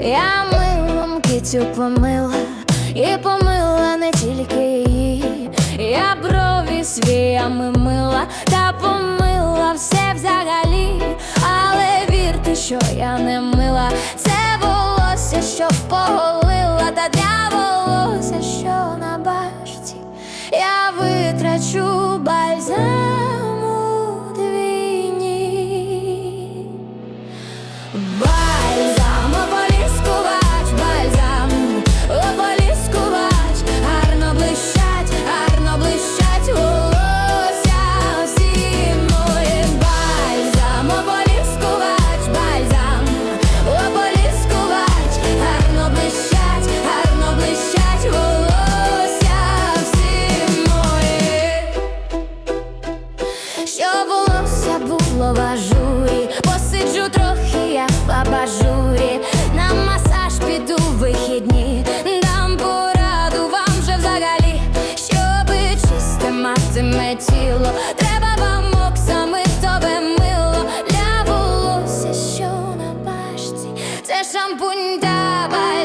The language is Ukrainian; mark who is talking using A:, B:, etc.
A: Я милом кицю помила, і помила не тільки її. Я брові свіями мила, та помила все взагалі. Але вірте, що я не мила, це волосся, що поголила, та для волосся, що на башті, я витрачу бальзам. Що волосся було в ажурі. Посиджу трохи, я в абажурі на масаж піду в вихідні, дам пораду вам же взагалі, щоби чисте матиме тіло, треба вам оксами, оксамитове мило. Для волосся, що на башці, це шампунь давай.